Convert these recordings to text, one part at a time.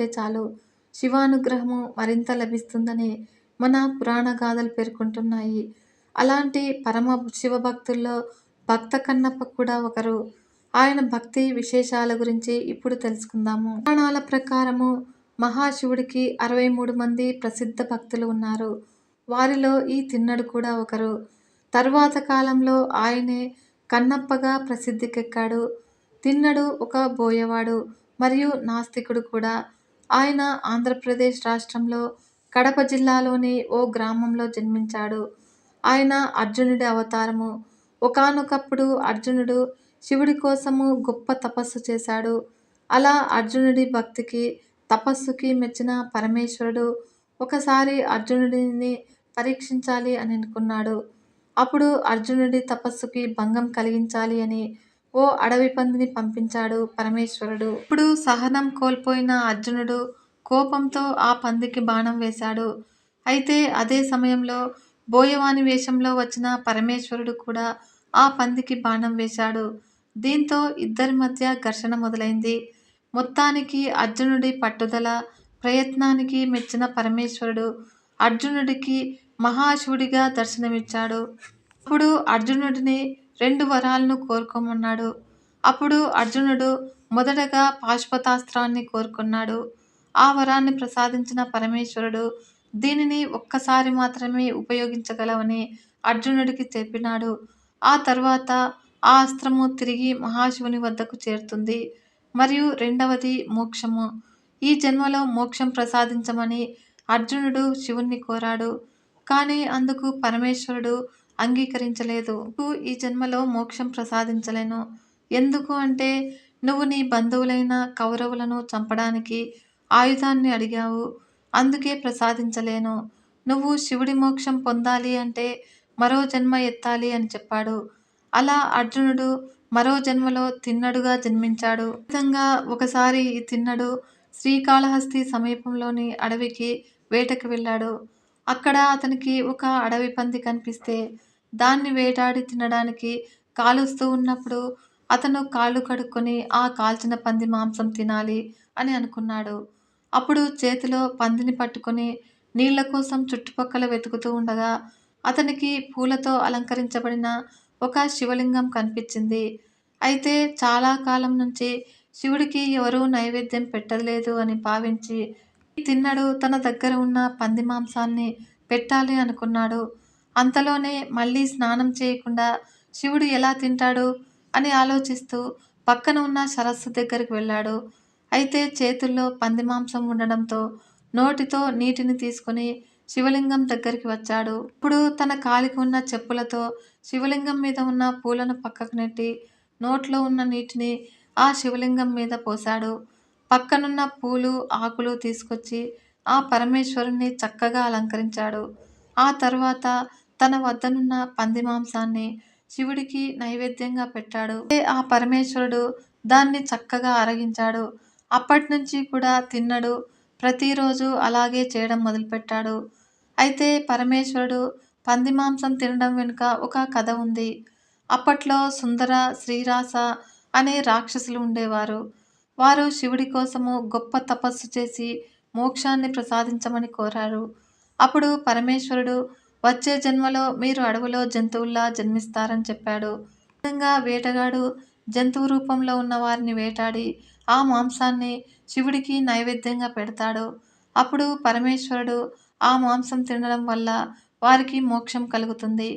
చేసుకుంటే చాలు. శివానుగ్రహము మరింత లభిస్తుందని మన పురాణ గాథలు పేర్కొంటున్నాయి. అలాంటి పరమ శివభక్తుల్లో భక్త కన్నప్ప కూడా ఒకరు. ఆయన భక్తి విశేషాల గురించి ఇప్పుడు తెలుసుకుందాము. పురాణాల ప్రకారము మహాశివుడికి అరవై మూడు మంది ప్రసిద్ధ భక్తులు ఉన్నారు. వారిలో ఈ తిన్నడు కూడా ఒకరు. తర్వాత కాలంలో ఆయనే కన్నప్పగా ప్రసిద్ధికెక్కాడు. తిన్నడు ఒక బోయవాడు మరియు నాస్తికుడు కూడా. ఆయన ఆంధ్రప్రదేశ్ రాష్ట్రంలో కడప జిల్లాలోని ఓ గ్రామంలో జన్మించాడు. ఆయన అర్జునుడి అవతారము. ఒకానొకప్పుడు అర్జునుడు శివుడి కోసము గొప్ప తపస్సు చేశాడు. అలా అర్జునుడి భక్తికి తపస్సుకి మెచ్చిన పరమేశ్వరుడు ఒకసారి అర్జునుడిని పరీక్షించాలి అని అనుకున్నాడు. అప్పుడు అర్జునుడి తపస్సుకి భంగం కలిగించాలి అని ఓ అడవి పందిని పంపించాడు పరమేశ్వరుడు. ఇప్పుడు సహనం కోల్పోయిన అర్జునుడు కోపంతో ఆ పందికి బాణం వేశాడు. అయితే అదే సమయంలో బోయవాని వేషంలో వచ్చిన పరమేశ్వరుడు కూడా ఆ పందికి బాణం వేశాడు. దీంతో ఇద్దరి మధ్య ఘర్షణ మొదలైంది. మొత్తానికి అర్జునుడి పట్టుదల ప్రయత్నానికి మెచ్చిన పరమేశ్వరుడు అర్జునుడికి మహాశివుడిగా దర్శనమిచ్చాడు. అప్పుడు అర్జునుడిని రెండు వరాలను కోరుకోమన్నాడు. అప్పుడు అర్జునుడు మొదటగా పాశుపతాస్త్రాన్ని కోరుకున్నాడు. ఆ వరాన్ని ప్రసాదించిన పరమేశ్వరుడు దీనిని ఒక్కసారి మాత్రమే ఉపయోగించగలవని అర్జునుడికి చెప్పినాడు. ఆ తర్వాత ఆ అస్త్రము తిరిగి మహాశివుని వద్దకు చేరుతుంది. మరియు రెండవది మోక్షము. ఈ జన్మలో మోక్షం ప్రసాదించమని అర్జునుడు శివుణ్ణి కోరాడు. కానీ అందుకు పరమేశ్వరుడు అంగీకరించలేదు. ఈ జన్మలో మోక్షం ప్రసాదించలేను. ఎందుకు అంటే నువ్వు నీ బంధువులైన కౌరవులను చంపడానికి ఆయుధాన్ని అడిగావు. అందుకే ప్రసాదించలేను. నువ్వు శివుడి మోక్షం పొందాలి అంటే మరో జన్మ ఎత్తాలి అని చెప్పాడు. అలా అర్జునుడు మరో జన్మలో తిన్నడుగా జన్మించాడు. విధంగా ఒకసారి ఈ తిన్నడు శ్రీకాళహస్తి సమీపంలోని అడవికి వేటకు వెళ్ళాడు. అక్కడ అతనికి ఒక అడవి పంది కనిపిస్తే దాన్ని వేటాడి తినడానికి కాలుస్తూ ఉన్నప్పుడు అతను కాళ్ళు కడుక్కొని ఆ కాల్చిన పంది మాంసం తినాలి అని అనుకున్నాడు. అప్పుడు చేతిలో పందిని పట్టుకొని నీళ్ళ కోసం చుట్టుపక్కల వెతుకుతూ ఉండగా అతనికి పూలతో అలంకరించబడిన ఒక శివలింగం కనిపించింది. అయితే చాలా కాలం నుంచి శివుడికి ఎవరూ నైవేద్యం పెట్టలేదు అని భావించి తిన్నడు తన దగ్గర ఉన్న పంది మాంసాన్ని పెట్టాలి అనుకున్నాడు. అంతలోనే మళ్ళీ స్నానం చేయకుండా శివుడు ఎలా తింటాడు అని ఆలోచిస్తూ పక్కన ఉన్న సరస్సు దగ్గరికి వెళ్ళాడు. అయితే చేతుల్లో పంది మాంసం ఉండడంతో నోటితో నీటిని తీసుకుని శివలింగం దగ్గరికి వచ్చాడు. ఇప్పుడు తన కాలికి ఉన్న చెప్పులతో శివలింగం మీద ఉన్న పూలను పక్కకు నెట్టి నోట్లో ఉన్న నీటిని ఆ శివలింగం మీద పోశాడు. పక్కనున్న పూలు ఆకులు తీసుకొచ్చి ఆ పరమేశ్వరుణ్ణి చక్కగా అలంకరించాడు. ఆ తర్వాత తన వద్దనున్న పంది మాంసాన్ని శివుడికి నైవేద్యంగా పెట్టాడు. ఆ పరమేశ్వరుడు దాన్ని చక్కగా అరగించాడు. అప్పటి నుంచి కూడా తిన్నడు. ప్రతిరోజు అలాగే చేయడం మొదలుపెట్టాడు. అయితే పరమేశ్వరుడు పంది మాంసం తినడం వెనుక ఒక కథ ఉంది. అప్పట్లో సుందర శ్రీరాస అనే రాక్షసులు ఉండేవారు. వారు శివుడి కోసము గొప్ప తపస్సు చేసి మోక్షాన్ని ప్రసాదించమని కోరారు. అప్పుడు పరమేశ్వరుడు వచ్చే జన్మలో మీరు అడవిలో జంతువుల్లా జన్మిస్తారని చెప్పాడు. విధంగా వేటగాడు జంతువు రూపంలో ఉన్న వారిని వేటాడి ఆ మాంసాన్ని శివుడికి నైవేద్యంగా పెడతాడు. అప్పుడు పరమేశ్వరుడు ఆ మాంసం తినడం వల్ల వారికి మోక్షం కలుగుతుంది.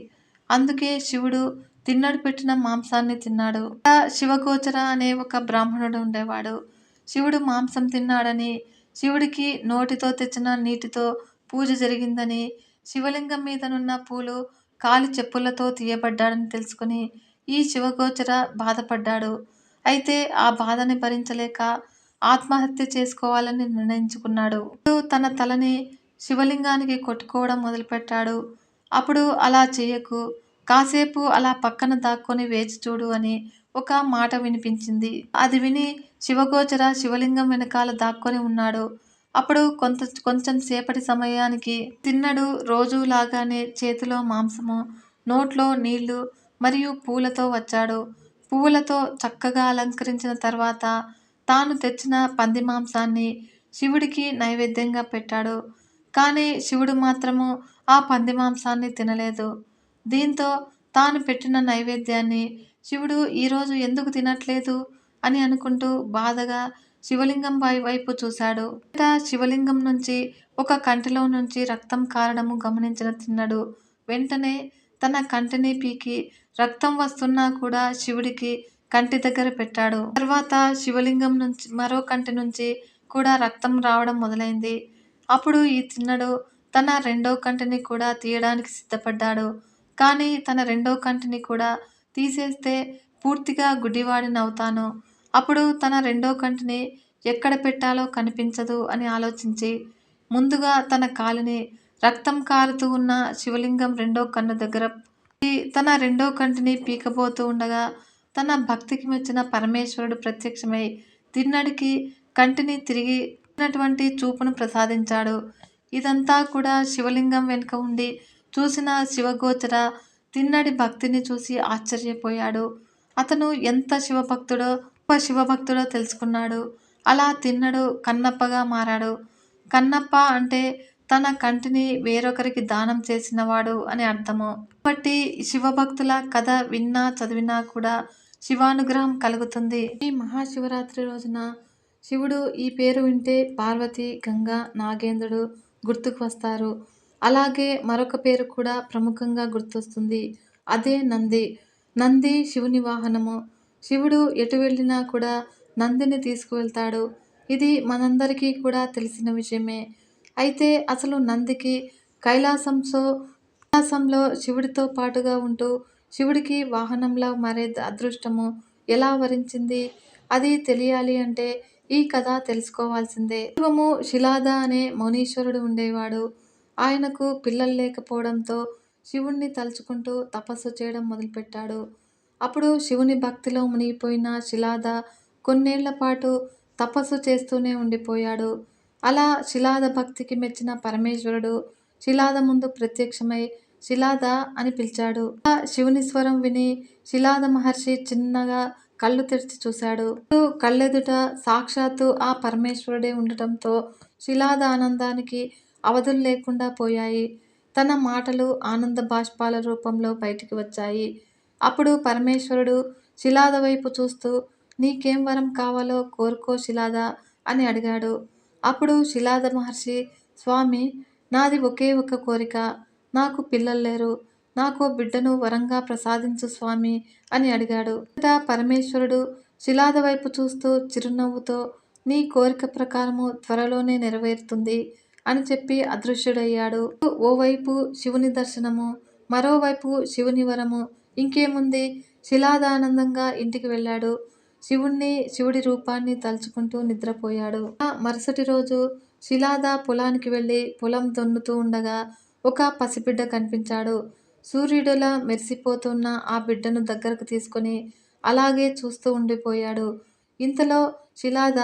అందుకే శివుడు తిన్నడు పెట్టిన మాంసాన్ని తిన్నాడు. శివగోచర అనే ఒక బ్రాహ్మణుడు ఉండేవాడు. శివుడు మాంసం తిన్నాడని శివుడికి నోటితో తెచ్చిన నీటితో పూజ జరిగిందని శివలింగం మీదనున్న పూలు కాలి చెప్పులతో తీయబడ్డాడని తెలుసుకుని ఈ శివగోచర బాధపడ్డాడు. అయితే ఆ బాధని భరించలేక ఆత్మహత్య చేసుకోవాలని నిర్ణయించుకున్నాడు. తన తలని శివలింగానికి కొట్టుకోవడం మొదలుపెట్టాడు. అప్పుడు అలా చేయకు కాసేపు అలా పక్కన దాక్కొని వేచి చూడు అని ఒక మాట వినిపించింది. అది విని శివగోచర శివలింగం వెనకాల దాక్కొని ఉన్నాడు. అప్పుడు కొంత కొంచెం సేపటి సమయానికి తిన్నడు రోజులాగానే చేతిలో మాంసము నోట్లో నీళ్ళు మరియు పూలతో వచ్చాడు. పువ్వులతో చక్కగా అలంకరించిన తర్వాత తాను తెచ్చిన పంది మాంసాన్ని శివుడికి నైవేద్యంగా పెట్టాడు. కానీ శివుడు మాత్రము ఆ పంది మాంసాన్ని తినలేదు. దీంతో తాను పెట్టిన నైవేద్యాన్ని శివుడు ఈరోజు ఎందుకు తినట్లేదు అని అనుకుంటూ బాధగా శివలింగం వై- వైపు చూశాడు. శివలింగం నుంచి ఒక కంటిలో నుంచి రక్తం కారడము గమనించిన తిన్నడు. వెంటనే తన కంటిని పీకి రక్తం వస్తున్నా కూడా శివుడికి కంటి దగ్గర పెట్టాడు. తర్వాత శివలింగం నుంచి మరో కంటి నుంచి కూడా రక్తం రావడం మొదలైంది. అప్పుడు ఈ తిన్నడు తన రెండో కంటిని కూడా తీయడానికి సిద్ధపడ్డాడు. కానీ తన రెండో కంటిని కూడా తీసేస్తే పూర్తిగా గుడ్డివాడిని అవుతాను అప్పుడు తన రెండో కంటిని ఎక్కడ పెట్టాలో కనిపించదు అని ఆలోచించి ముందుగా తన కాలిని రక్తం కారుతూ ఉన్న శివలింగం రెండో కన్ను దగ్గర ఈ తన రెండో కంటిని పీకబోతూ ఉండగా తన భక్తికి మెచ్చిన పరమేశ్వరుడు ప్రత్యక్షమై తిన్నడికి కంటిని తిరిగి ఉన్నటువంటి చూపును ప్రసాదించాడు. ఇదంతా కూడా శివలింగం వెనుక ఉండి చూసిన శివగోచర తిన్నడి భక్తిని చూసి ఆశ్చర్యపోయాడు. అతను ఎంత శివభక్తుడో గొప్ప శివభక్తుడో తెలుసుకున్నాడు. అలా తిన్నడు కన్నప్పగా మారాడు. కన్నప్ప అంటే తన కంటిని వేరొకరికి దానం చేసినవాడు అని అర్థము. కాబట్టి శివభక్తుల కథ విన్నా చదివినా కూడా శివానుగ్రహం కలుగుతుంది. ఈ మహాశివరాత్రి రోజున శివుడు ఈ పేరు వింటే పార్వతి గంగా నాగేంద్రుడు గుర్తుకు వస్తారు. అలాగే మరొక పేరు కూడా ప్రముఖంగా గుర్తొస్తుంది. అదే నంది. నంది శివుని వాహనము. శివుడు ఎటు వెళ్ళినా కూడా నందిని తీసుకువెళ్తాడు. ఇది మనందరికీ కూడా తెలిసిన విషయమే. అయితే అసలు నందికి కైలాసంలో కైలాసంలో శివుడితో పాటుగా ఉంటూ శివుడికి వాహనంలో మారే అదృష్టము ఎలా వరించింది? అది తెలియాలి అంటే ఈ కథ తెలుసుకోవాల్సిందే. పూర్వము శిలాద అనే మౌనీశ్వరుడు ఉండేవాడు. ఆయనకు పిల్లలు లేకపోవడంతో శివుణ్ణి తలుచుకుంటూ తపస్సు చేయడం మొదలుపెట్టాడు. అప్పుడు శివుని భక్తిలో మునిగిపోయిన శిలాద కొన్నేళ్ళ పాటు తపస్సు చేస్తూనే ఉండిపోయాడు. అలా శిలాద భక్తికి మెచ్చిన పరమేశ్వరుడు శిలాద ముందు ప్రత్యక్షమై శిలాద అని పిలిచాడు. శివుని స్వరం విని శిలాద మహర్షి చిన్నగా కళ్ళు తెరిచి చూశాడు. కళ్ళెదుట సాక్షాత్తు ఆ పరమేశ్వరుడే ఉండటంతో శిలాద ఆనందానికి అవధులు లేకుండా పోయాయి. తన మాటలు ఆనంద బాష్పాల రూపంలో బయటికి వచ్చాయి. అప్పుడు పరమేశ్వరుడు శిలాద వైపు చూస్తూ నీకేం వరం కావాలో కోరుకో శిలాద అని అడిగాడు. అప్పుడు శిలాద మహర్షి స్వామి నాది ఒకే ఒక కోరిక. నాకు పిల్లలు లేరు. నాకు బిడ్డను వరంగా ప్రసాదించు స్వామి అని అడిగాడు. పరమేశ్వరుడు శిలాద వైపు చూస్తూ చిరునవ్వుతో నీ కోరిక ప్రకారము త్వరలోనే నెరవేరుతుంది అని చెప్పి అదృశ్యుడయ్యాడు. ఓవైపు శివుని దర్శనము మరోవైపు శివుని వరము ఇంకేముంది? శిలాదానందంగా ఇంటికి వెళ్ళాడు. శివుణ్ణి శివుడి రూపాన్ని తలుచుకుంటూ నిద్రపోయాడు. ఆ మరుసటి రోజు శిలాద పొలానికి వెళ్ళి పొలం దొన్నుతూ ఉండగా ఒక పసిబిడ్డ కనిపించాడు. సూర్యుడిలా మెరిసిపోతున్న ఆ బిడ్డను దగ్గరకు తీసుకొని అలాగే చూస్తూ ఉండిపోయాడు. ఇంతలో శిలాద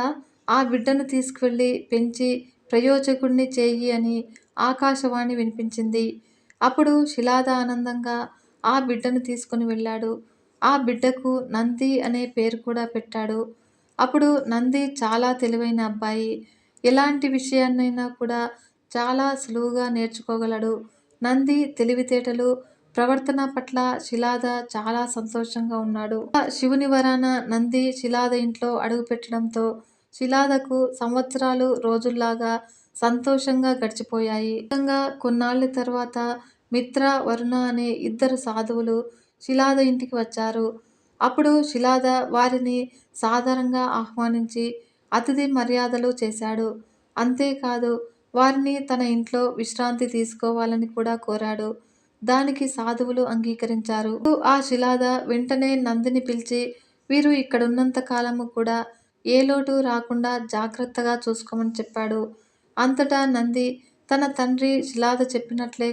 ఆ బిడ్డను తీసుకువెళ్ళి పెంచి ప్రయోజకుడిని చేయి అని ఆకాశవాణి వినిపించింది. అప్పుడు శిలాద ఆనందంగా ఆ బిడ్డను తీసుకుని వెళ్ళాడు. ఆ బిడ్డకు నంది అనే పేరు కూడా పెట్టాడు. అప్పుడు నంది చాలా తెలివైన అబ్బాయి. ఎలాంటి విషయాన్నైనా కూడా చాలా సులువుగా నేర్చుకోగలడు. నంది తెలివితేటలు ప్రవర్తన పట్ల శిలాద చాలా సంతోషంగా ఉన్నాడు. ఆ శివుని వరాన నంది శిలాద ఇంట్లో అడుగుపెట్టడంతో శిలాదకు సంవత్సరాలు రోజుల్లాగా సంతోషంగా గడిచిపోయాయి. విధంగా కొన్నాళ్ళ తర్వాత మిత్ర వరుణ అనే ఇద్దరు సాధువులు శిలాద ఇంటికి వచ్చారు. అప్పుడు శిలాద వారిని సాధారణంగా ఆహ్వానించి అతిథి మర్యాదలు చేశాడు. అంతేకాదు వారిని తన ఇంట్లో విశ్రాంతి తీసుకోవాలని కూడా కోరాడు. దానికి సాధువులు అంగీకరించారు. ఆ శిలాద వెంటనే నందిని పిలిచి వీరు ఇక్కడున్నంత కాలము కూడా ఏ లోటు రాకుండా జాగ్రత్తగా చూసుకోమని చెప్పాడు. అంతటా నంది తన తండ్రి శిలాద చెప్పినట్లే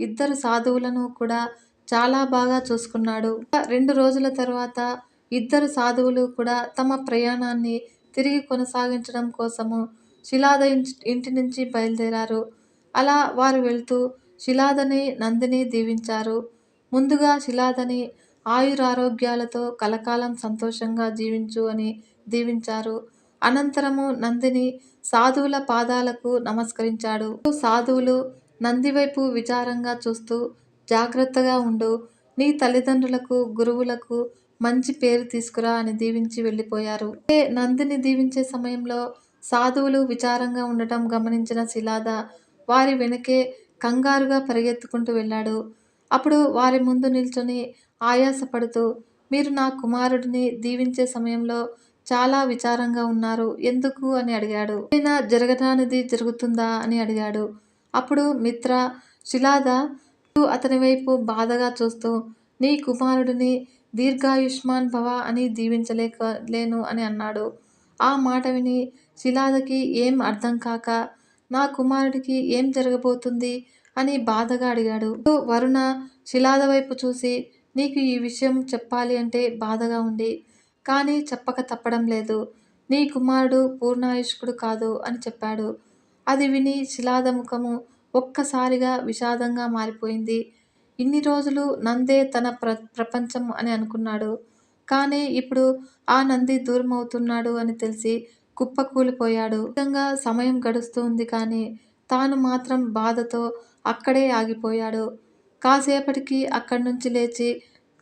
ఇద్దరు సాధువులను కూడా చాలా బాగా చూసుకున్నాడు. రెండు రోజుల తర్వాత ఇద్దరు సాధువులు కూడా తమ ప్రయాణాన్ని తిరిగి కొనసాగించడం కోసము శిలాద ఇంటి నుంచి బయలుదేరారు. అలా వారు వెళ్తూ శిలాదని నందిని దీవించారు. ముందుగా శిలాదని ఆయురారోగ్యాలతో కలకాలం సంతోషంగా జీవించు అని దీవించారు. అనంతరము నందిని సాధువుల పాదాలకు నమస్కరించాడు. సాధువులు నందివైపు విచారంగా చూస్తూ జాగ్రత్తగా ఉండు. నీ తల్లిదండ్రులకు, గురువులకు మంచి పేరు తీసుకురా అని దీవించి వెళ్ళిపోయారు. ఏ నందిని దీవించే సమయంలో సాధువులు విచారంగా ఉండటం గమనించిన శిలాద వారి వెనకే కంగారుగా పరిగెత్తుకుంటూ వెళ్ళాడు. అప్పుడు వారి ముందు నిల్చొని ఆయాసపడుతూ మీరు నా కుమారుడిని దీవించే సమయంలో చాలా విచారంగా ఉన్నారు. ఎందుకు? అని అడిగాడు. ఏదైనా జరగటానిది జరుగుతుందా? అని అడిగాడు. అప్పుడు మిత్ర శిలాద అతని వైపు బాధగా చూస్తూ నీ కుమారుడిని దీర్ఘాయుష్మాన్ భవ అని దీవించలేక లేను అని అన్నాడు. ఆ మాట విని శిలాదకి ఏం అర్థం కాక నా కుమారుడికి ఏం జరగబోతుంది? అని బాధగా అడిగాడు. వరుణ శిలాద వైపు చూసి నీకు ఈ విషయం చెప్పాలి అంటే బాధగా ఉంది. కానీ చెప్పక తప్పడం లేదు. నీ కుమారుడు పూర్ణాయుష్కుడు కాదు అని చెప్పాడు. అది విని శిలాద ముఖము ఒక్కసారిగా విషాదంగా మారిపోయింది. ఇన్ని రోజులు నందే తన ప్ర ప్రపంచం అని అనుకున్నాడు. కానీ ఇప్పుడు ఆ నంది దూరం అవుతున్నాడు అని తెలిసి కుప్పకూలిపోయాడు. ఈ విధంగా సమయం గడుస్తూ ఉంది కానీ తాను మాత్రం బాధతో అక్కడే ఆగిపోయాడు. కాసేపటికి అక్కడి నుంచి లేచి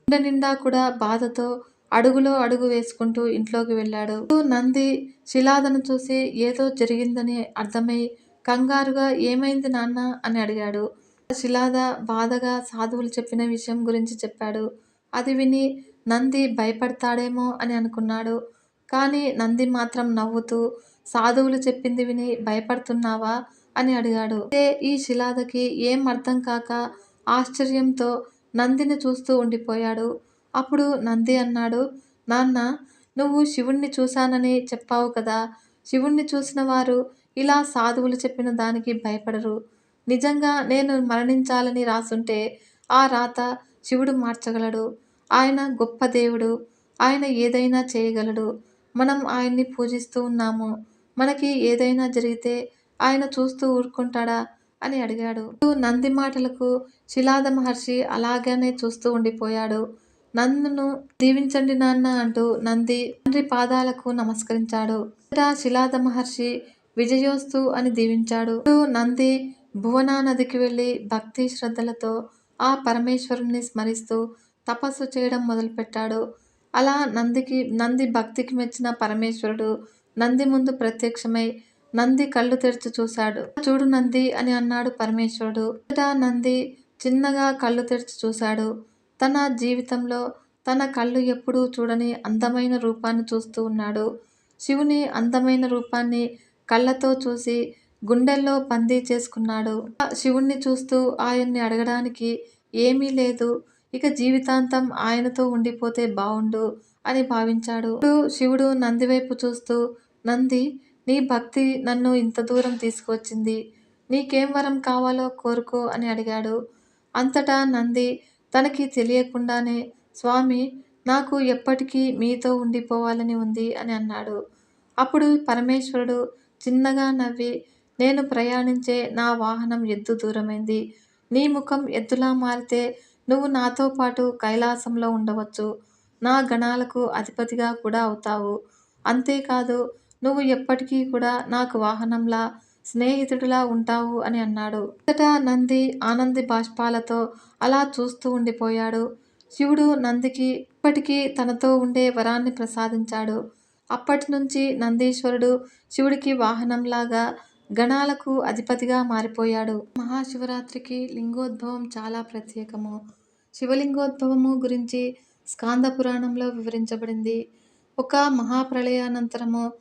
నిండా కూడా బాధతో అడుగులో అడుగు వేసుకుంటూ ఇంట్లోకి వెళ్ళాడు. నంది శిలాదను చూసి ఏదో జరిగిందని అర్థమై కంగారుగా ఏమైంది నాన్న అని అడిగాడు. శిలాద బాధగా సాధువులు చెప్పిన విషయం గురించి చెప్పాడు. అది విని నంది భయపడతాడేమో అని అనుకున్నాడు. కానీ నంది మాత్రం నవ్వుతూ సాధువులు చెప్పింది విని భయపడుతున్నావా? అని అడిగాడు. అయితే ఈ శిలాదకి ఏం అర్థం కాక ఆశ్చర్యంతో నందిని చూస్తూ ఉండిపోయాడు. అప్పుడు నంది అన్నాడు నాన్న నువ్వు శివుణ్ణి చూశానని చెప్పావు కదా! శివుణ్ణి చూసిన వారు ఇలా సాధువులు చెప్పిన దానికి భయపడరు. నిజంగా నేను మరణించాలని రాసుంటే ఆ రాత శివుడు మార్చగలడు. ఆయన గొప్ప దేవుడు. ఆయన ఏదైనా చేయగలడు. మనం ఆయన్ని పూజిస్తూ ఉన్నాము. మనకి ఏదైనా జరిగితే ఆయన చూస్తూ ఊరుకుంటాడా? అని అడిగాడు. నంది మాటలకు శిలాద మహర్షి అలాగనే చూస్తూ ఉండిపోయాడు. నందును దీవించండి నాన్న అంటూ నంది తండ్రి పాదాలకు నమస్కరించాడు. శిలాద మహర్షి విజయోస్తు అని దీవించాడు. నంది భువనా నదికి వెళ్ళి భక్తి శ్రద్ధలతో ఆ పరమేశ్వరుణ్ణి స్మరిస్తూ తపస్సు చేయడం మొదలుపెట్టాడు. అలా నందికి నంది భక్తికి మెచ్చిన పరమేశ్వరుడు నంది ముందు ప్రత్యక్షమై నంది కళ్ళు తెరిచి చూశాడు. చూడు నంది అని అన్నాడు పరమేశ్వరుడు. నంది చిన్నగా కళ్ళు తెరిచి చూశాడు. తన జీవితంలో తన కళ్ళు ఎప్పుడూ చూడని అందమైన రూపాన్ని చూస్తూ ఉన్నాడు. శివుని అందమైన రూపాన్ని కళ్ళతో చూసి గుండెల్లో పంది చేసుకున్నాడు. శివుణ్ణి చూస్తూ ఆయన్ని అడగడానికి ఏమీ లేదు. ఇక జీవితాంతం ఆయనతో ఉండిపోతే బావుండు అని భావించాడు. శివుడు నంది వైపు చూస్తూ నంది నీ భక్తి నన్ను ఇంత దూరం తీసుకువచ్చింది. నీకేం వరం కావాలో కోరుకో అని అడిగాడు. అంతటా నంది తనకి తెలియకుండానే స్వామి నాకు ఎప్పటికీ మీతో ఉండిపోవాలని ఉంది అని అన్నాడు. అప్పుడు పరమేశ్వరుడు చిన్నగా నవ్వి నేను ప్రయాణించే నా వాహనం ఎద్దు దూరమైంది. నీ ముఖం ఎద్దులా మారితే నువ్వు నాతో పాటు కైలాసంలో ఉండవచ్చు. నా గణాలకు అధిపతిగా కూడా అవుతావు. అంతేకాదు నువ్వు ఎప్పటికీ కూడా నాకు వాహనంలా, స్నేహితుడిలా ఉంటావు అని అన్నాడు. మొదట నంది ఆనంది బాష్పాలతో అలా చూస్తూ ఉండిపోయాడు. శివుడు నందికి ఇప్పటికీ తనతో ఉండే వరాన్ని ప్రసాదించాడు. అప్పటినుంచి నందీశ్వరుడు శివుడికి వాహనంలాగా, గణాలకు అధిపతిగా మారిపోయాడు. మహాశివరాత్రికి లింగోద్భవం చాలా ప్రత్యేకము. శివలింగోద్భవము గురించి స్కాంద పురాణంలో వివరించబడింది. ఒక మహాప్రళయానంతరము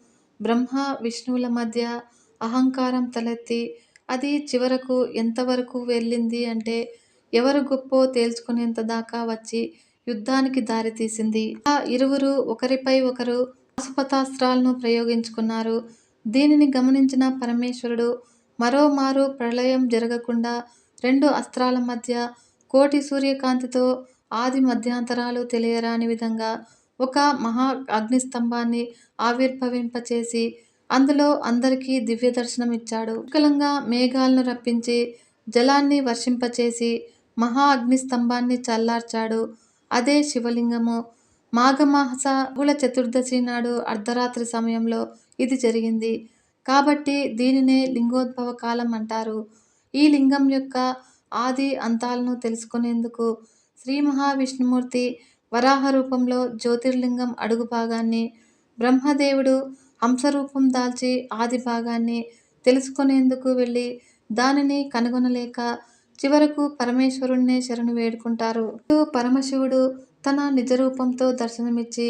బ్రహ్మ, విష్ణువుల మధ్య అహంకారం తలెత్తి అది చివరకు ఎంతవరకు వెళ్ళింది అంటే ఎవరు గొప్పో తేల్చుకునేంత దాకా వచ్చి యుద్ధానికి దారితీసింది. ఆ ఇరువురు ఒకరిపై ఒకరు పాశుపతాస్త్రాలను ప్రయోగించుకున్నారు. దీనిని గమనించిన పరమేశ్వరుడు మరోమారు ప్రళయం జరగకుండా రెండు అస్త్రాల మధ్య కోటి సూర్యకాంతితో ఆది మధ్యాంతరాలు తెలియరాని విధంగా ఒక మహా అగ్నిస్తంభాన్ని ఆవిర్భవింపచేసి అందులో అందరికీ దివ్య దర్శనం ఇచ్చాడు. పుష్కలంగా మేఘాలను రప్పించి జలాన్ని వర్షింపచేసి మహా అగ్నిస్తంభాన్ని చల్లార్చాడు. అదే శివలింగము. మాఘమాస బహుళ చతుర్దశి నాడు అర్ధరాత్రి సమయంలో ఇది జరిగింది. కాబట్టి దీనినే లింగోద్భవ కాలం అంటారు ఈ లింగం యొక్క ఆది అంతాలను తెలుసుకునేందుకు శ్రీ మహావిష్ణుమూర్తి వరాహ రూపంలో జ్యోతిర్లింగం అడుగు భాగాన్ని బ్రహ్మదేవుడు హంసరూపం దాల్చి ఆది భాగాన్ని తెలుసుకునేందుకు వెళ్ళి దానిని కనుగొనలేక చివరకు పరమేశ్వరుణ్ణే శరణు వేడుకుంటారు. పరమశివుడు తన నిజరూపంతో దర్శనమిచ్చి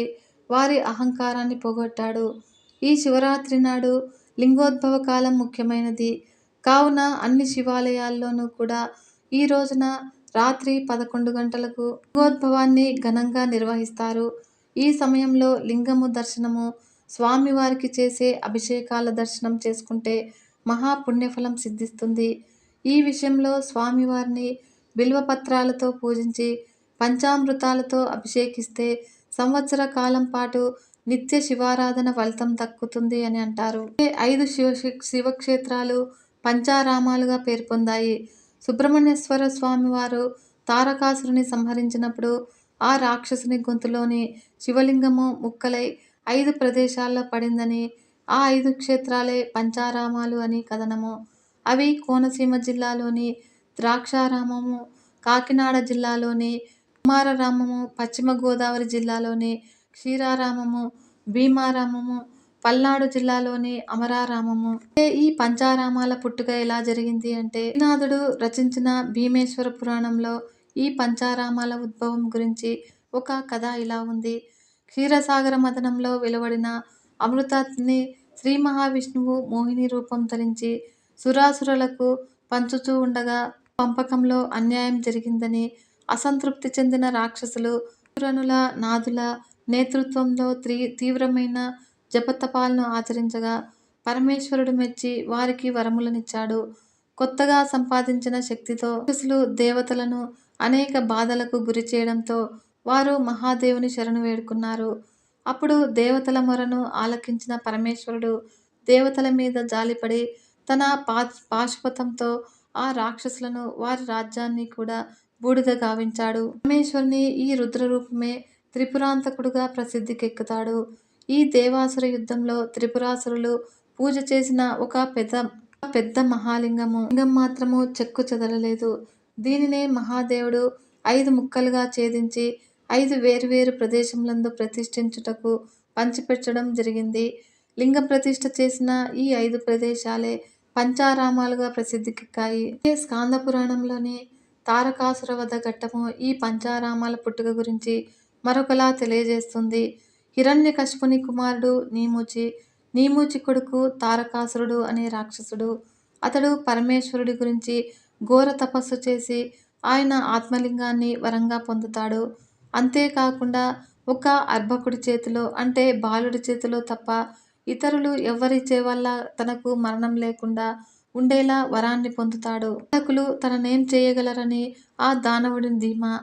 వారి అహంకారాన్ని పోగొట్టాడు. ఈ శివరాత్రి నాడు లింగోద్భవ కాలం ముఖ్యమైనది. కావున అన్ని శివాలయాల్లోనూ కూడా ఈ రోజున రాత్రి పదకొండు గంటలకు లింగోద్భవాన్ని ఘనంగా నిర్వహిస్తారు. ఈ సమయంలో లింగము దర్శనము స్వామివారికి చేసే అభిషేకాల దర్శనం చేసుకుంటే మహాపుణ్యఫలం సిద్ధిస్తుంది. ఈ విషయంలో స్వామివారిని బిల్వపత్రాలతో పూజించి పంచామృతాలతో అభిషేకిస్తే సంవత్సర కాలం పాటు నిత్య శివారాధన ఫలితం దక్కుతుంది అని అంటారు. ఐదు శివ శివక్షేత్రాలు పంచారామాలుగా పేర్కొందాయి సుబ్రహ్మణ్యేశ్వర స్వామివారు తారకాసురుని సంహరించినప్పుడు ఆ రాక్షసుని గొంతులోని శివలింగము ముక్కలై ఐదు ప్రదేశాల్లో పడిందని ఆ ఐదు క్షేత్రాలే పంచారామాలు అని కథనము. అవి కోనసీమ జిల్లాలోని ద్రాక్షారామము కాకినాడ జిల్లాలోని కుమారరామము పశ్చిమ గోదావరి జిల్లాలోని క్షీరారామము భీమారామము పల్నాడు జిల్లాలోని అమరారామము. ఈ పంచారామాల పుట్టుక ఎలా జరిగింది అంటే శ్రీనాథుడు రచించిన భీమేశ్వర పురాణంలో ఈ పంచారామాల ఉద్భవం గురించి ఒక కథ ఇలా ఉంది. క్షీరసాగర మదనంలో వెలువడిన అమృతాన్ని శ్రీ మహావిష్ణువు మోహిని రూపం ధరించి సురాసురులకు పంచుతూ ఉండగా పంపకంలో అన్యాయం జరిగిందని అసంతృప్తి చెందిన రాక్షసులు పురనుల నాదుల నేతృత్వంలో త్రీ తీవ్రమైన జపతపాలను ఆచరించగా పరమేశ్వరుడు మెచ్చి వారికి వరములనిచ్చాడు. కొత్తగా సంపాదించిన శక్తితో రాక్షసులు దేవతలను అనేక బాధలకు గురి చేయడంతో వారు మహాదేవుని శరణు వేడుకున్నారు. అప్పుడు దేవతల మొరను ఆలకించిన పరమేశ్వరుడు దేవతల మీద జాలిపడి తన పా పాశుపతంతో ఆ రాక్షసులను వారి రాజ్యాన్ని కూడా బూడిద గావించాడు. పరమేశ్వరుని ఈ రుద్రరూపమే త్రిపురాంతకుడుగా ప్రసిద్ధికెక్కుతాడు. ఈ దేవాసుర యుద్ధంలో త్రిపురాసురులు పూజ చేసిన ఒక పెద్ద పెద్ద మహాలింగము. లింగం మాత్రము చెక్కు చెదరలేదు దీనినే మహాదేవుడు ఐదు ముక్కలుగా ఛేదించి ఐదు వేరువేరు ప్రదేశములందు ప్రతిష్ఠించుటకు పంచిపెట్టడం జరిగింది. లింగ ప్రతిష్ఠ చేసిన ఈ ఐదు ప్రదేశాలే పంచారామాలుగా ప్రసిద్ధికెక్కాయి. స్కాంద పురాణంలోని తారకాసుర వద్ద ఘట్టము ఈ పంచారామాల పుట్టుక గురించి మరొకలా తెలియజేస్తుంది. హిరణ్యకశిపుని కుమారుడు నీముచి నీముచి కొడుకు తారకాసురుడు అనే రాక్షసుడు. అతడు పరమేశ్వరుడి గురించి ఘోర తపస్సు చేసి ఆయన ఆత్మలింగాన్ని వరంగా పొందుతాడు. అంతేకాకుండా ఒక అర్భకుడి చేతిలో అంటే బాలుడి చేతిలో తప్ప ఇతరులు ఎవరిచే వల్ల తనకు మరణం లేకుండా ఉండేలా వరాన్ని పొందుతాడు. పాలకులు తననేం చేయగలరని ఆ దానవుడిని ధీమా.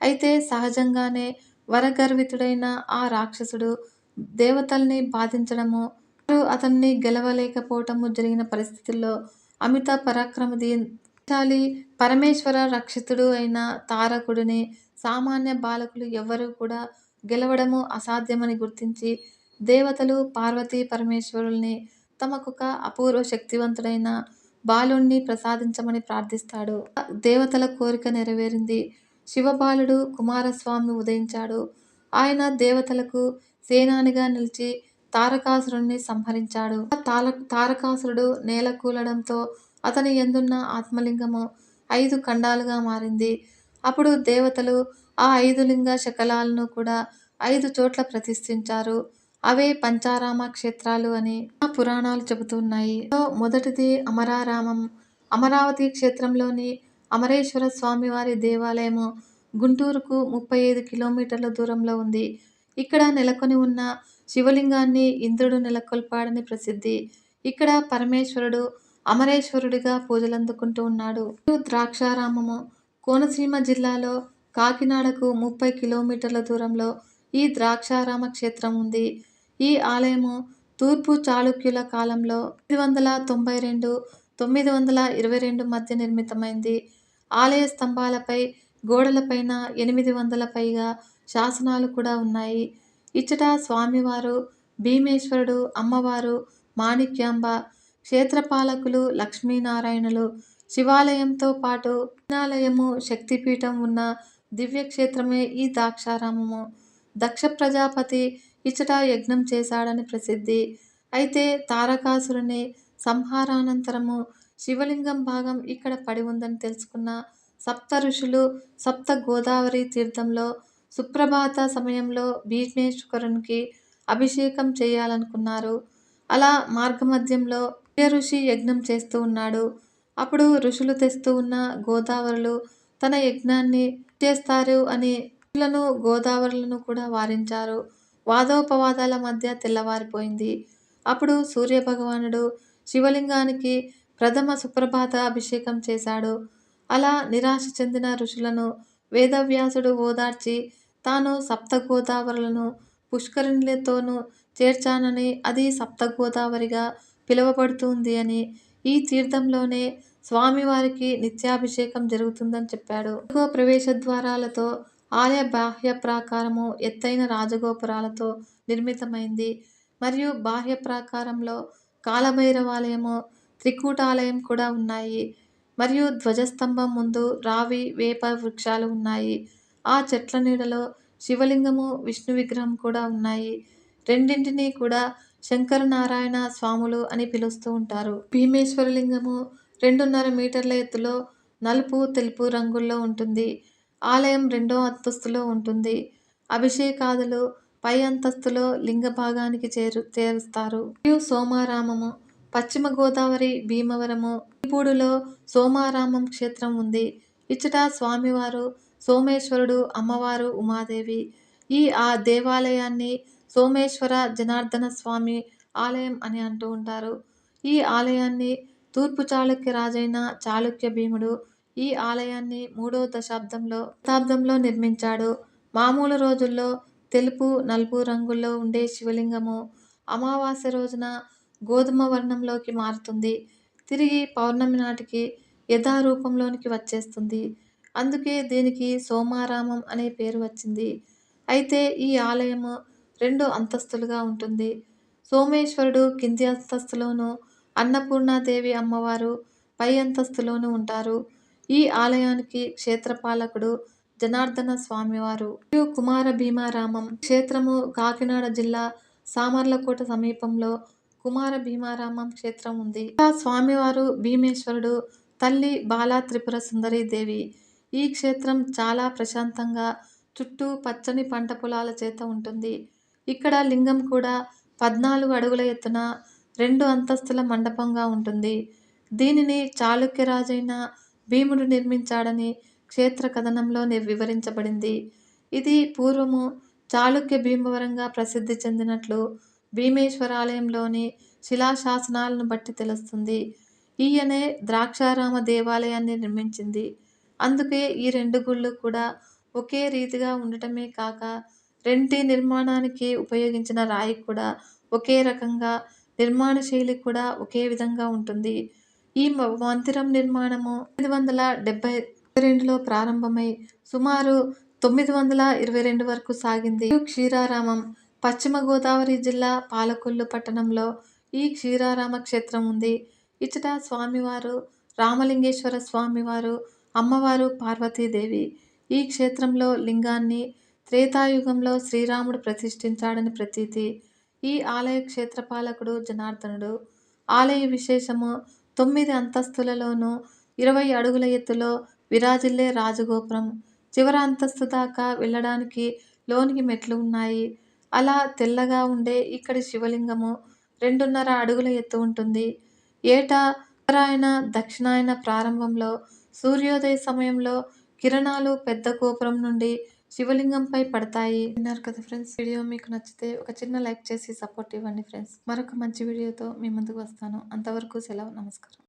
అయితే సహజంగానే వరగర్వితుడైన ఆ రాక్షసుడు దేవతల్ని బాధించడము వారు అతన్ని గెలవలేకపోవటము జరిగిన పరిస్థితుల్లో అమిత పరాక్రమశాలి పరమేశ్వర రక్షితుడు అయిన తారకుడిని సామాన్య బాలకులు ఎవ్వరూ కూడా గెలవడము అసాధ్యమని గుర్తించి దేవతలు పార్వతీ పరమేశ్వరుల్ని తమకొక అపూర్వ శక్తివంతుడైన బాలుణ్ణి ప్రసాదించమని ప్రార్థిస్తాడు. దేవతల కోరిక నెరవేరింది. శివబాలుడు కుమారస్వామి ఉదయించాడు. ఆయన దేవతలకు సేనానిగా నిలిచి తారకాసురుణ్ణి సంహరించాడు. తార తారకాసురుడు నేల కూలడంతో అతని ఎందున్న ఆత్మలింగము ఐదు ఖండాలుగా మారింది. అప్పుడు దేవతలు ఆ ఐదు లింగ శకలాలను కూడా ఐదు చోట్ల ప్రతిష్ఠించారు. అవే పంచారామ క్షేత్రాలు అని ఆ పురాణాలు చెబుతున్నాయి. మొదటిది అమరారామం. అమరావతి క్షేత్రంలోని అమరేశ్వర స్వామి వారి దేవాలయము గుంటూరుకు ముప్పై ఐదు కిలోమీటర్ల దూరంలో ఉంది. ఇక్కడ నెలకొని ఉన్న శివలింగాన్ని ఇంద్రుడు నెలకొల్పాడని ప్రసిద్ధి. ఇక్కడ పరమేశ్వరుడు అమరేశ్వరుడిగా పూజలందుకుంటూ ఉన్నాడు. ద్రాక్షారామము కోనసీమ జిల్లాలో కాకినాడకు ముప్పై కిలోమీటర్ల దూరంలో ఈ ద్రాక్షారామ క్షేత్రం ఉంది. ఈ ఆలయము తూర్పు చాళుక్యుల కాలంలో తొమ్మిది వందల తొంభై రెండు తొమ్మిది వందల ఇరవై రెండు మధ్య నిర్మితమైంది. ఆలయ స్తంభాలపై గోడలపైన ఎనిమిది వందల పైగా శాసనాలు కూడా ఉన్నాయి. ఇచ్చట స్వామివారు భీమేశ్వరుడు అమ్మవారు మాణిక్యాంబ క్షేత్రపాలకులు లక్ష్మీనారాయణులు శివాలయంతో పాటు విఘ్నాలయము శక్తిపీఠం ఉన్న దివ్యక్షేత్రమే ఈ ద్రాక్షారామము దక్ష ప్రజాపతి ఇచ్చట యజ్ఞం చేశాడని ప్రసిద్ధి. అయితే తారకాసురుని సంహారానంతరము శివలింగం భాగం ఇక్కడ పడి ఉందని తెలుసుకున్న సప్త ఋషులు సప్త గోదావరి తీర్థంలో సుప్రభాత సమయంలో భీష్మేశ్వరునికి అభిషేకం చేయాలనుకున్నారు. అలా మార్గమధ్యంలో ఋషి యజ్ఞం చేస్తూ ఉన్నాడు. అప్పుడు ఋషులు తెస్తూ ఉన్న గోదావరులు తన యజ్ఞాన్ని చేస్తారు అని ఋషులను గోదావరులను కూడా వారించారు. వాదోపవాదాల మధ్య తెల్లవారిపోయింది. అప్పుడు సూర్యభగవానుడు శివలింగానికి ప్రథమ సుప్రభాత అభిషేకం చేశాడు. అలా నిరాశ చెందిన ఋషులను వేదవ్యాసుడు ఓదార్చి తాను సప్త గోదావరులను పుష్కరిణులతోనూ చేర్చానని అది సప్త గోదావరిగా పిలువబడుతుంది అని ఈ తీర్థంలోనే స్వామివారికి నిత్యాభిషేకం జరుగుతుందని చెప్పాడు. ప్రవేశ ద్వారాలతో ఆలయ బాహ్య ప్రాకారము ఎత్తైన రాజగోపురాలతో నిర్మితమైంది. మరియు బాహ్య ప్రాకారంలో కాలభైరవాలయము త్రికూటాలయం కూడా ఉన్నాయి. మరియు ధ్వజస్తంభం ముందు రావి వేప వృక్షాలు ఉన్నాయి. ఆ చెట్ల నీడలో శివలింగము విష్ణు విగ్రహం కూడా ఉన్నాయి. రెండింటినీ కూడా శంకరనారాయణ స్వాములు అని పిలుస్తూ ఉంటారు. భీమేశ్వరలింగము రెండున్నర మీటర్ల ఎత్తులో నలుపు తెలుపు రంగుల్లో ఉంటుంది. ఆలయం రెండో అంతస్తులో ఉంటుంది. అభిషేకాదులు పై అంతస్తులో లింగ భాగానికి చేరు చేరుస్తారు. మరియు సోమారామము పశ్చిమ గోదావరి భీమవరము ఇప్పుడులో సోమారామం క్షేత్రం ఉంది. ఇచ్చట స్వామివారు సోమేశ్వరుడు అమ్మవారు ఉమాదేవి. ఈ ఆ దేవాలయాన్ని సోమేశ్వర జనార్దన స్వామి ఆలయం అని అంటూ ఉంటారు. ఈ ఆలయాన్ని తూర్పు చాళుక్య రాజైన చాళుక్య భీముడు ఈ ఆలయాన్ని మూడో దశాబ్దంలో శతాబ్దంలో నిర్మించాడు. మామూలు రోజుల్లో తెలుపు నలుపు రంగుల్లో ఉండే శివలింగము అమావాస్య రోజున గోధుమ వర్ణంలోకి మారుతుంది. తిరిగి పౌర్ణమి నాటికి యథారూపంలోనికి వచ్చేస్తుంది. అందుకే దీనికి సోమారామం అనే పేరు వచ్చింది. అయితే ఈ ఆలయము రెండు అంతస్తులుగా ఉంటుంది. సోమేశ్వరుడు కింది అంతస్తులోను అన్నపూర్ణాదేవి అమ్మవారు పై అంతస్తులోనూ ఉంటారు. ఈ ఆలయానికి క్షేత్రపాలకుడు జనార్దన స్వామివారు. కుమార భీమారామం క్షేత్రము కాకినాడ జిల్లా సామర్లకోట సమీపంలో కుమార భీమారామం క్షేత్రం ఉంది. స్వామివారు భీమేశ్వరుడు తల్లి బాలా త్రిపుర సుందరీ దేవి. ఈ క్షేత్రం చాలా ప్రశాంతంగా చుట్టూ పచ్చని పంట పొలాల చేత ఉంటుంది. ఇక్కడ లింగం కూడా పద్నాలుగు అడుగుల ఎత్తున రెండు అంతస్తుల మండపంగా ఉంటుంది. దీనిని చాళుక్యరాజైన భీముడు నిర్మించాడని క్షేత్ర కథనంలో వివరించబడింది. ఇది పూర్వము చాళుక్య భీమవరంగా ప్రసిద్ధి చెందినట్లు భీమేశ్వరాలయంలోని శిలాశాసనాలను బట్టి తెలుస్తుంది. ఈయనే ద్రాక్షారామ దేవాలయాన్ని నిర్మించింది. అందుకే ఈ రెండు గుళ్ళు కూడా ఒకే రీతిగా ఉండటమే కాక రెంటి నిర్మాణానికి ఉపయోగించిన రాయి కూడా ఒకే రకంగా నిర్మాణ శైలి కూడా ఒకే విధంగా ఉంటుంది. ఈ మందిరం నిర్మాణము తొమ్మిది వందల డెబ్బై రెండులో ప్రారంభమై సుమారు తొమ్మిది వందల ఇరవై రెండు వరకు సాగింది. క్షీరారామం పశ్చిమ గోదావరి జిల్లా పాలకొల్లు పట్టణంలో ఈ క్షీరారామ క్షేత్రం ఉంది. ఇచ్చట స్వామివారు రామలింగేశ్వర స్వామివారు అమ్మవారు పార్వతీదేవి ఈ క్షేత్రంలో లింగాన్ని త్రేతాయుగంలో శ్రీరాముడు ప్రతిష్ఠించాడని ప్రతీతి. ఈ ఆలయ క్షేత్రపాలకుడు జనార్దనుడు. ఆలయ విశేషము తొమ్మిది అంతస్తులలోనూ ఇరవై అడుగుల ఎత్తులో విరాజిల్లే రాజగోపురం. చివర అంతస్తు దాకా వెళ్ళడానికి లోనికి మెట్లు ఉన్నాయి. అలా తెల్లగా ఉండే ఇక్కడి శివలింగము రెండున్నర అడుగుల ఎత్తు ఉంటుంది. ఏటా ఉత్తరాయణ దక్షిణాయన ప్రారంభంలో సూర్యోదయ సమయంలో కిరణాలు పెద్ద గోపురం నుండి శివలింగంపై పడతాయి విన్నారు కదా ఫ్రెండ్స్. వీడియో మీకు నచ్చితే ఒక చిన్న లైక్ చేసి సపోర్ట్ ఇవ్వండి ఫ్రెండ్స్. మరొక మంచి వీడియోతో మీ ముందుకు వస్తాను. అంతవరకు సెలవు నమస్కారం.